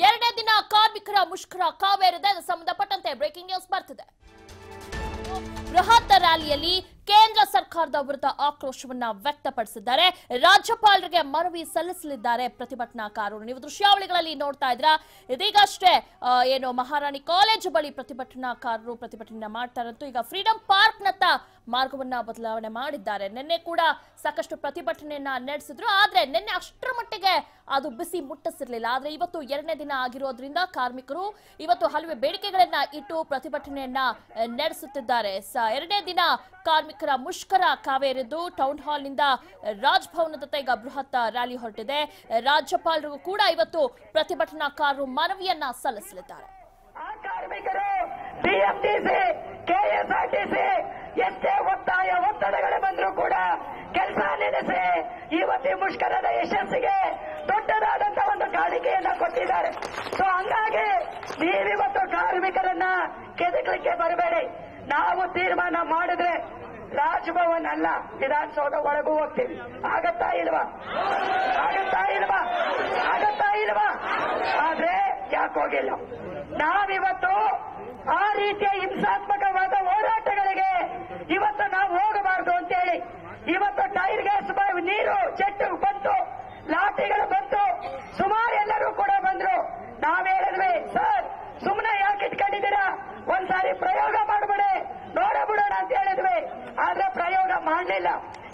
ಎರಡನೇ ದಿನ ಕಾರ್ಮಿಕರ ಮುಷ್ಕರ ಕಾವೇರಿದೆ. ಸಂಬಂಧಪಟ್ಟಂತೆ ಬ್ರೇಕಿಂಗ್ ನ್ಯೂಸ್ ಬರ್ತಿದೆ. ಬೃಹತ್ ರ್ಯಾಲಿಯಲ್ಲಿ ಕೇಂದ್ರ ಸರ್ಕಾರದ ವಿರುದ್ಧ ಆಕ್ರೋಶವನ್ನ ವ್ಯಕ್ತಪಡಿಸಿದ್ದಾರೆ. ರಾಜ್ಯಪಾಲರಿಗೆ ಮನವಿ ಸಲ್ಲಿಸಲಿದ್ದಾರೆ ಪ್ರತಿಭಟನಾಕಾರರು. ನೀವು ದೃಶ್ಯಾವಳಿಗಳಲ್ಲಿ ನೋಡ್ತಾ ಇದ್ರ ಇದೀಗಷ್ಟೇ ಏನು ಮಹಾರಾಣಿ ಕಾಲೇಜು ಬಳಿ ಪ್ರತಿಭಟನಾಕಾರರು ಪ್ರತಿಭಟನೆ ಮಾಡ್ತಾರಂತೂ ಈಗ ಫ್ರೀಡಂ ಪಾರ್ಕ್ನತ್ತ ಮಾರ್ಗವನ್ನ ಬದಲಾವಣೆ ಮಾಡಿದ್ದಾರೆ. ನಿನ್ನೆ ಕೂಡ ಸಾಕಷ್ಟು ಪ್ರತಿಭಟನೆಯನ್ನ ನಡೆಸಿದ್ರು. ಆದ್ರೆ ನಿನ್ನೆ ಅಷ್ಟರ ಮಟ್ಟಿಗೆ ಅದು ಬಿಸಿ ಮುಟ್ಟಿಸಿರ್ಲಿಲ್ಲ. ಆದ್ರೆ ಇವತ್ತು ಎರಡನೇ ದಿನ ಆಗಿರೋದ್ರಿಂದ ಕಾರ್ಮಿಕರು ಇವತ್ತು ಹಲವು ಬೇಡಿಕೆಗಳನ್ನ ಇಟ್ಟು ಪ್ರತಿಭಟನೆಯನ್ನ ನಡೆಸುತ್ತಿದ್ದಾರೆ. ಎರಡನೇ ದಿನ ಕಾರ್ಮಿಕರ ಮುಷ್ಕರ ಕಾವೇರಿದ್ದು ಟೌನ್ ಹಾಲ್ನಿಂದ ರಾಜ್ಭವನದತ್ತ ಈಗ ಬೃಹತ್ ರ್ಯಾಲಿ ಹೊರಟಿದೆ. ರಾಜ್ಯಪಾಲರಿಗೂ ಕೂಡ ಇವತ್ತು ಪ್ರತಿಭಟನಾಕಾರರು ಮನವಿಯನ್ನ ಸಲ್ಲಿಸಲಿದ್ದಾರೆ. ಎಷ್ಟೇ ಒತ್ತಾಯ, ಒತ್ತಡಗಳು ಬಂದರೂ ಕೂಡ ಕೆಲಸ ನಿಲ್ಲಿಸಿ ಇವತ್ತಿ ಮುಷ್ಕರದ ಯಶಸ್ಸಿಗೆ ದೊಡ್ಡದಾದಂತ ಒಂದು ಕಾಣಿಕೆಯನ್ನ ಕೊಟ್ಟಿದ್ದಾರೆ. ಸೊ ಹಂಗಾಗಿ ನೀವಿವತ್ತು ಕಾರ್ಮಿಕರನ್ನ ಕೆದಕ್ಲಿಕ್ಕೆ ಬರಬೇಡಿ. ನಾವು ತೀರ್ಮಾನ ಮಾಡಿದ್ರೆ ರಾಜಭವನ್ ಅಲ್ಲ ವಿಧಾನಸೌಧ ಒಳಗೂ ಹೋಗ್ತೀವಿ. ಆಗತ್ತಾ ಇಲ್ವಾ? ಆಗತ್ತಾ ಇಲ್ವಾ? ಆಗತ್ತಾ ಇಲ್ವಾ? ಆದ್ರೆ ಯಾಕೋಗಿಲ್ಲ ನಾವಿವತ್ತು ಆ ರೀತಿಯ ಹಿಂಸಾತ್ಮಕವಾದ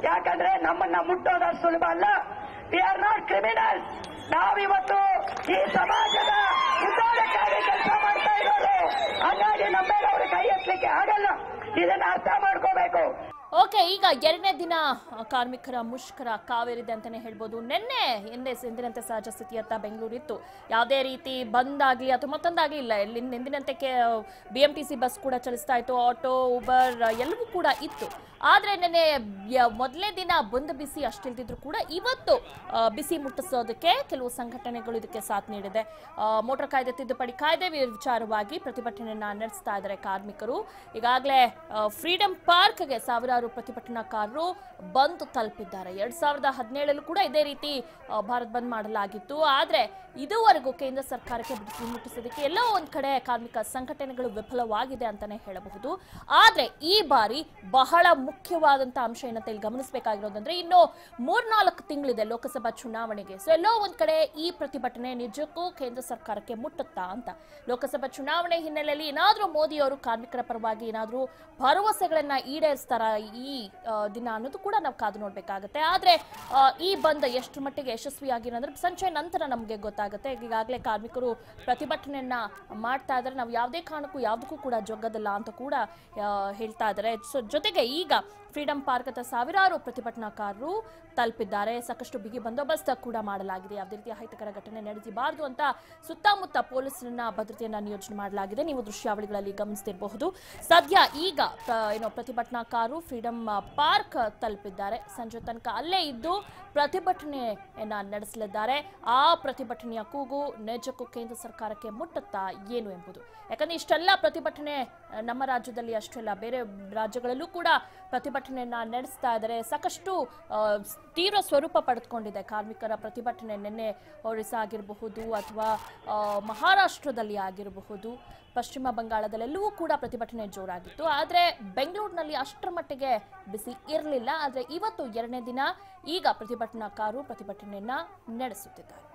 ಯಾಕಂದ್ರೆ ನಮ್ಮನ್ನ ಮುಟ್ಟೋದ ಸುಲಭ ಅಲ್ಲ. ವಿ ಆರ್ ನಾಟ್ ಕ್ರಿಮಿನಲ್ ನಾವಿವತ್ತು ಈ ಸಮಾಜದ ಉದ್ದಾರಕ್ಕಾಗಿ ಕೆಲಸ ಮಾಡ್ತಾ ಇರೋರು ಓಕೆ ಈಗ ಎರಡನೇ ದಿನ ಕಾರ್ಮಿಕರ ಮುಷ್ಕರ ಕಾವೇರಿದೆ ಅಂತಾನೆ ಹೇಳ್ಬೋದು. ನಿನ್ನೆ, ಎಂದೇ ಎಂದಿನಂತೆ ಸಹಜ ಸ್ಥಿತಿಯತ್ತ ಬೆಂಗಳೂರಿತ್ತು. ಯಾವುದೇ ರೀತಿ ಬಂದ್ ಆಗಲಿ ಅಥವಾ ಮತ್ತೊಂದಾಗಲಿ ಇಲ್ಲ ಇಲ್ಲಿ ಎಂದಿನಂತೆ B M T C bus ಕೂಡ ಚಲಿಸ್ತಾ ಇತ್ತು, ಆಟೋ, ಉಬರ್, ಎಲ್ಲವೂ ಕೂಡ ಇತ್ತು. ಆದರೆ ನೆನ್ನೆ ಮೊದಲನೇ ದಿನ ಬಂದ್ ಬಿಸಿ ಅಷ್ಟಿಲ್ದಿದ್ರು ಕೂಡ ಇವತ್ತು ಬಿಸಿ ಮುಟ್ಟಿಸೋದಕ್ಕೆ ಕೆಲವು ಸಂಘಟನೆಗಳು ಇದಕ್ಕೆ ಸಾಥ್ ನೀಡಿದೆ. ಮೋಟರ್ ಕಾಯ್ದೆ ತಿದ್ದುಪಡಿ ಕಾಯ್ದೆ ವಿಚಾರವಾಗಿ ಪ್ರತಿಭಟನೆಯನ್ನು ನಡೆಸ್ತಾ ಇದ್ದಾರೆ ಕಾರ್ಮಿಕರು. ಈಗಾಗಲೇ ಫ್ರೀಡಂ ಪಾರ್ಕ್ಗೆ ಸಾವಿರಾರು ಪ್ರತಿಭಟನಾಕಾರರು ಬಂದ್ ತಲುಪಿದ್ದಾರೆ. ಎರಡ್ ಸಾವಿರದ ಹದಿನೇಳಲ್ಲೂ ಕೂಡ ಇದೇ ರೀತಿ ಭಾರತ್ ಬಂದ್ ಮಾಡಲಾಗಿತ್ತು. ಆದ್ರೆ ಇದುವರೆಗೂ ಕೇಂದ್ರ ಸರ್ಕಾರಕ್ಕೆ ಬಿಡುಗಡೆ ಮುಟ್ಟಿಸೋದಕ್ಕೆ ಎಲ್ಲೋ ಒಂದ್ ಕಡೆ ಕಾರ್ಮಿಕ ಸಂಘಟನೆಗಳು ವಿಫಲವಾಗಿದೆ ಅಂತಾನೆ ಹೇಳಬಹುದು. ಆದ್ರೆ ಈ ಬಾರಿ ಬಹಳ ಮುಖ್ಯವಾದಂತ ಅಂಶ ಏನಂತ ಇಲ್ಲಿ ಗಮನಿಸಬೇಕಾಗಿರೋದಂದ್ರೆ, ಇನ್ನು ಮೂರ್ನಾಲ್ಕು ತಿಂಗಳಿದೆ ಲೋಕಸಭಾ ಚುನಾವಣೆಗೆ. ಸೊ ಎಲ್ಲೋ ಒಂದ್ ಕಡೆ ಈ ಪ್ರತಿಭಟನೆ ನಿಜಕ್ಕೂ ಕೇಂದ್ರ ಸರ್ಕಾರಕ್ಕೆ ಮುಟ್ಟುತ್ತಾ ಅಂತ. ಲೋಕಸಭಾ ಚುನಾವಣೆ ಹಿನ್ನೆಲೆಯಲ್ಲಿ ಏನಾದರೂ ಮೋದಿ ಅವರು ಕಾರ್ಮಿಕರ ಪರವಾಗಿ ಏನಾದರೂ ಭರವಸೆಗಳನ್ನ ಈಡೇರಿಸ್ತಾರ ಆ, ದಿನ ಅನ್ನೋದು ಕೂಡ ನಾವು ಕಾದು ನೋಡ್ಬೇಕಾಗತ್ತೆ. ಆದ್ರೆ ಈ ಬಂದ್ ಎಷ್ಟು ಮಟ್ಟಿಗೆ ಯಶಸ್ವಿಯಾಗಿರೋ ಸಂಚಯ ಸಂಚೆ ನಂತರ ನಮಗೆ ಗೊತ್ತಾಗುತ್ತೆ. ಈಗಾಗಲೇ ಕಾರ್ಮಿಕರು ಪ್ರತಿಭಟನೆಯನ್ನ ಮಾಡ್ತಾ ಇದ್ದಾರೆ ನಾವು ಯಾವುದೇ ಕಾರಣಕ್ಕೂ ಯಾವುದಕ್ಕೂ ಕೂಡ ಜೊಗ್ಗದಲ್ಲ ಅಂತ ಕೂಡ ಹೇಳ್ತಾ ಇದ್ದಾರೆ ಸೊ ಜೊತೆಗೆ ಈಗ ಫ್ರೀಡಂ ಪಾರ್ಕ್ ಅಂತ ಸಾವಿರಾರು ಪ್ರತಿಭಟನಾಕಾರರು ತಲುಪಿದ್ದಾರೆ. ಸಾಕಷ್ಟು ಬಿಗಿ ಬಂದೋಬಸ್ತ್ ಕೂಡ ಮಾಡಲಾಗಿದೆ. ಯಾವುದೇ ರೀತಿಯ ಅಹಿತಕರ ಘಟನೆ ನಡೆಸಬಾರದು ಅಂತ ಸುತ್ತಮುತ್ತ ಪೊಲೀಸರನ್ನ ಭದ್ರತೆಯನ್ನ ನಿಯೋಜನೆ ಮಾಡಲಾಗಿದೆ. ನೀವು ದೃಶ್ಯಾವಳಿಗಳಲ್ಲಿ ಗಮನಿಸ್ತಿರಬಹುದು. ಸದ್ಯ ಈಗ ಏನೋ ಪ್ರತಿಭಟನಾಕಾರರು ಫ್ರೀಡಂ ಪಾರ್ಕ್ ತಲುಪಿದ್ದಾರೆ. ಸಂಜೆ ತನಕ ಅಲ್ಲೇ ಇದ್ದು ಪ್ರತಿಭಟನೆಯನ್ನ ನಡೆಸಲಿದ್ದಾರೆ. ಆ ಪ್ರತಿಭಟನೆಯ ಕೂಗು ನಿಜಕ್ಕೂ ಕೇಂದ್ರ ಸರ್ಕಾರಕ್ಕೆ ಮುಟ್ಟುತ್ತಾ ಏನು ಎಂಬುದು. ಯಾಕಂದ್ರೆ ಇಷ್ಟೆಲ್ಲ ಪ್ರತಿಭಟನೆ ನಮ್ಮ ರಾಜ್ಯದಲ್ಲಿ ಅಷ್ಟೆಲ್ಲ ಬೇರೆ ರಾಜ್ಯಗಳಲ್ಲೂ ಕೂಡ ಪ್ರತಿಭಟನೆಯನ್ನ ನಡೆಸ್ತಾ ಇದ್ದಾರೆ. ಸಾಕಷ್ಟು ತೀವ್ರ ಸ್ವರೂಪ ಪಡೆದುಕೊಂಡಿದೆ ಕಾರ್ಮಿಕರ ಪ್ರತಿಭಟನೆ ನಿನ್ನೆ ಒರಿಸ್ಸಾ ಆಗಿರಬಹುದು ಅಥವಾ ಮಹಾರಾಷ್ಟ್ರದಲ್ಲಿ ಆಗಿರಬಹುದು. ಪಶ್ಚಿಮ ಬಂಗಾಳದಲ್ಲೆಲ್ಲವೂ ಕೂಡ ಪ್ರತಿಭಟನೆ ಜೋರಾಗಿತ್ತು. ಆದರೆ ಬೆಂಗಳೂರಿನಲ್ಲಿ ಅಷ್ಟರ ಮಟ್ಟಿಗೆ ಬಿಸಿ ಇರಲಿಲ್ಲ. ಆದರೆ ಇವತ್ತು ಎರಡನೇ ದಿನ ಈಗ ಪ್ರತಿಭಟನಾಕಾರರು ಪ್ರತಿಭಟನೆಯನ್ನ ನಡೆಸುತ್ತಿದ್ದಾರೆ.